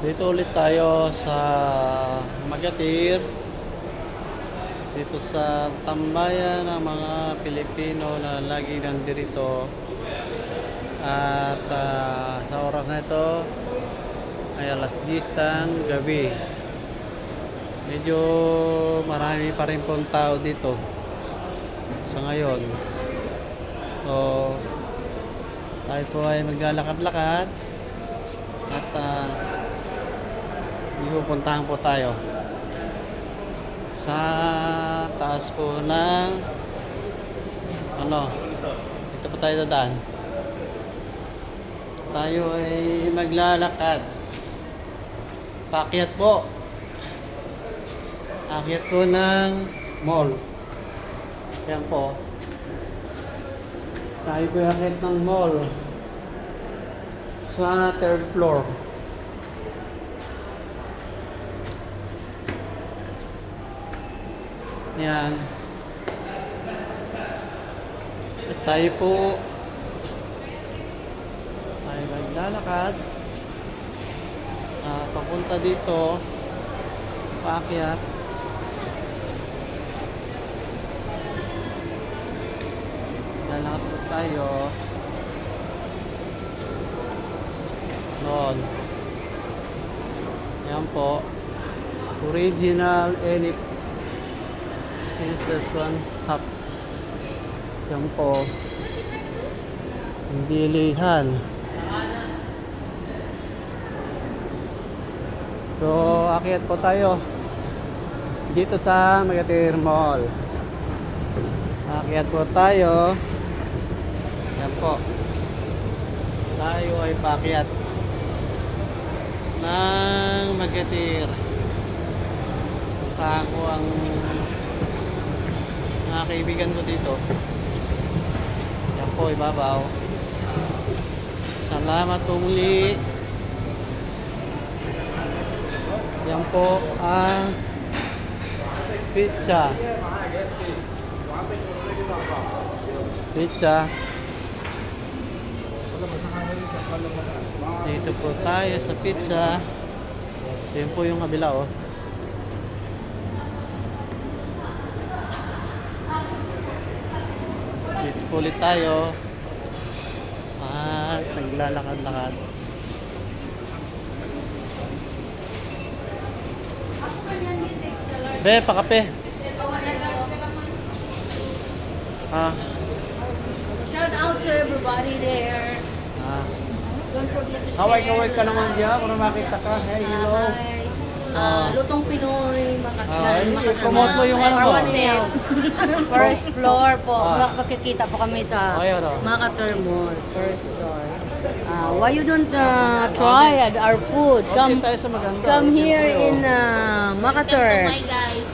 Dito ulit tayo sa Magatir. Dito sa tambayan ng mga Pilipino na lagi nandirito. At ah, sa oras na ito ay alas 10 ng gabi. Medyo marami pa rin pong tao dito sa ngayon. So, tayo po ay maglalakad-lakad at uh, pupuntahan po tayo. Sa taas po ng ano? Dito po tayo dadaan. Tayo ay maglalakad. Paakyat po. Akyat po ng mall. Yan po. Tayo po akyat ng mall. Sa third floor Yan. At tayo po. Ay maglalakad. Ah, papunta dito. Paakyat. Lalakad po tayo. Noon. Yan po. Original elip Princess one half. Yan po. Hindi lihan. So, akyat po tayo. Dito sa Magatir Mall. Akyat po tayo. Yan po. Tayo ay paakyat ng Magatir. Puntahan ko ang mga kaibigan ko dito. Yan po, ibabaw. Salamat po muli. Yan po ang pizza. Pizza. Dito po tayo sa pizza. Yan po yung kabila oh. Po ulit tayo. At naglalakad-lakad. Be, pakape. Ah, Shout out to everybody there. ah. Don't forget to share. Kaway-kaway ka naman diyan para makita ka. Hey, hello. Hi. Ah, Lutong Pinoy. Ah, i-promote mo yung ano mo. First floor po. Ah. Makikita po kami sa ano? Makater Mall. First floor. Ah, why you don't uh, try our food? Okay Come tayo sa maganda. come here oh. in uh, Makater. guys.